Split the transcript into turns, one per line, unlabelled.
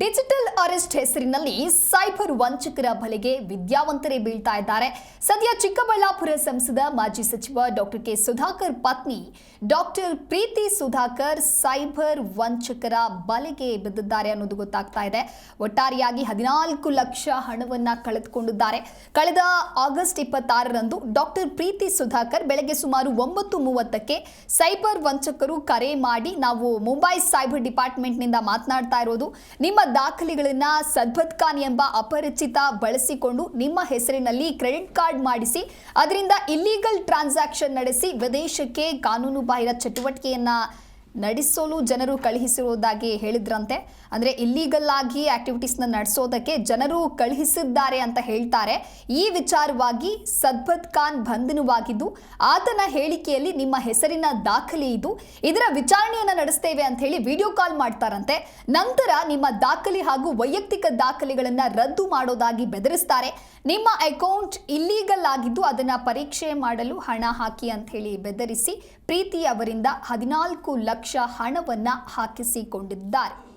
Digital arrest ಹೆಸರಿನಲ್ಲಿ cyber ವಂಚಕರ ಬಲೆಗೆ ವಿದ್ಯಾವಂತರೇ ಬೀಳ್ತಾ ಇದ್ದಾರೆ. ಸದ್ಯ ಚಿಕ್ಕಬಳ್ಳಾಪುರ ಸಂಸದ ಮಾಜಿ ಸಚಿವ ಡಾಕ್ಟರ್ ಕೆ ಸುಧಾಕರ್ ಪತ್ನಿ ಡಾಕ್ಟರ್ ಪ್ರೀತಿ ಸುಧಾಕರ್ ಸೈಬರ್ ವಂಚಕರ ಬಲೆಗೆ ಬಿದ್ದಿದ್ದಾರೆ ಅನ್ನೋದು ಗೊತ್ತಾಗ್ತಾ ಇದೆ. ಒಟ್ಟಾರೆಯಾಗಿ ಹದಿನಾಲ್ಕು ಲಕ್ಷ ಹಣವನ್ನ ಕಳೆದುಕೊಂಡಿದ್ದಾರೆ. ಕಳೆದ ಆಗಸ್ಟ್ ಇಪ್ಪತ್ತಾರರಂದು ಡಾಕ್ಟರ್ ಪ್ರೀತಿ ಸುಧಾಕರ್ ಬೆಳಗ್ಗೆ ಸುಮಾರು ಒಂಬತ್ತು ಮೂವತ್ತಕ್ಕೆ ಸೈಬರ್ ವಂಚಕರು ಕರೆ ಮಾಡಿ ನಾವು ಮುಂಬೈ ಸೈಬರ್ ಡಿಪಾರ್ಟ್ಮೆಂಟ್ನಿಂದ ಮಾತನಾಡ್ತಾ ಇರೋದು. ನಿಮ್ಮ ದಾಖಲೆಗಳನ್ನು ಸದ್ಬತ್ ಖಾನ್ ಎಂಬ ಅಪರಿಚಿತ ಬಳಸಿಕೊಂಡು ನಿಮ್ಮ ಹೆಸರಿನಲ್ಲಿ ಕ್ರೆಡಿಟ್ ಕಾರ್ಡ್ ಮಾಡಿಸಿ, ಅದರಿಂದ ಇಲ್ಲೀಗಲ್ ಟ್ರಾನ್ಸಾಕ್ಷನ್ ನಡೆಸಿ ವಿದೇಶಕ್ಕೆ ಕಾನೂನು ಬಾಹಿರ ಚಟುವಟಿಕೆಯನ್ನ ನಡೆಸಲು ಜನರು ಕಳುಹಿಸಿರುವುದಾಗಿ ಹೇಳಿದ್ರಂತೆ. ಅಂದರೆ ಇಲ್ಲಿಗಲ್ ಆಗಿ ಆಕ್ಟಿವಿಟೀಸ್ನ ನಡೆಸೋದಕ್ಕೆ ಜನರು ಕಳುಹಿಸಿದ್ದಾರೆ ಅಂತ ಹೇಳ್ತಾರೆ. ಈ ವಿಚಾರವಾಗಿ ಸದ್ಬತ್ ಖಾನ್ ಬಂಧನವಾಗಿದ್ದು, ಆತನ ಹೇಳಿಕೆಯಲ್ಲಿ ನಿಮ್ಮ ಹೆಸರಿನ ದಾಖಲೆ ಇದು. ಇದರ ವಿಚಾರಣೆಯನ್ನು ನಡೆಸ್ತೇವೆ ಅಂತ ಹೇಳಿ ವಿಡಿಯೋ ಕಾಲ್ ಮಾಡ್ತಾರಂತೆ. ನಂತರ ನಿಮ್ಮ ದಾಖಲೆ ಹಾಗೂ ವೈಯಕ್ತಿಕ ದಾಖಲೆಗಳನ್ನು ರದ್ದು ಮಾಡೋದಾಗಿ ಬೆದರಿಸ್ತಾರೆ. ನಿಮ್ಮ ಅಕೌಂಟ್ ಇಲ್ಲೀಗಲ್ ಆಗಿದ್ದು ಅದನ್ನ ಪರೀಕ್ಷೆ ಮಾಡಲು ಹಣ ಹಾಕಿ ಅಂತ ಹೇಳಿ ಬೆದರಿಸಿ ಪ್ರೀತಿ ಅವರಿಂದ ಹದಿನಾಲ್ಕು ಲಕ್ಷ ಹಣವನ್ನ ಹಾಕಿಸಿಕೊಂಡಿದ್ದಾರೆ.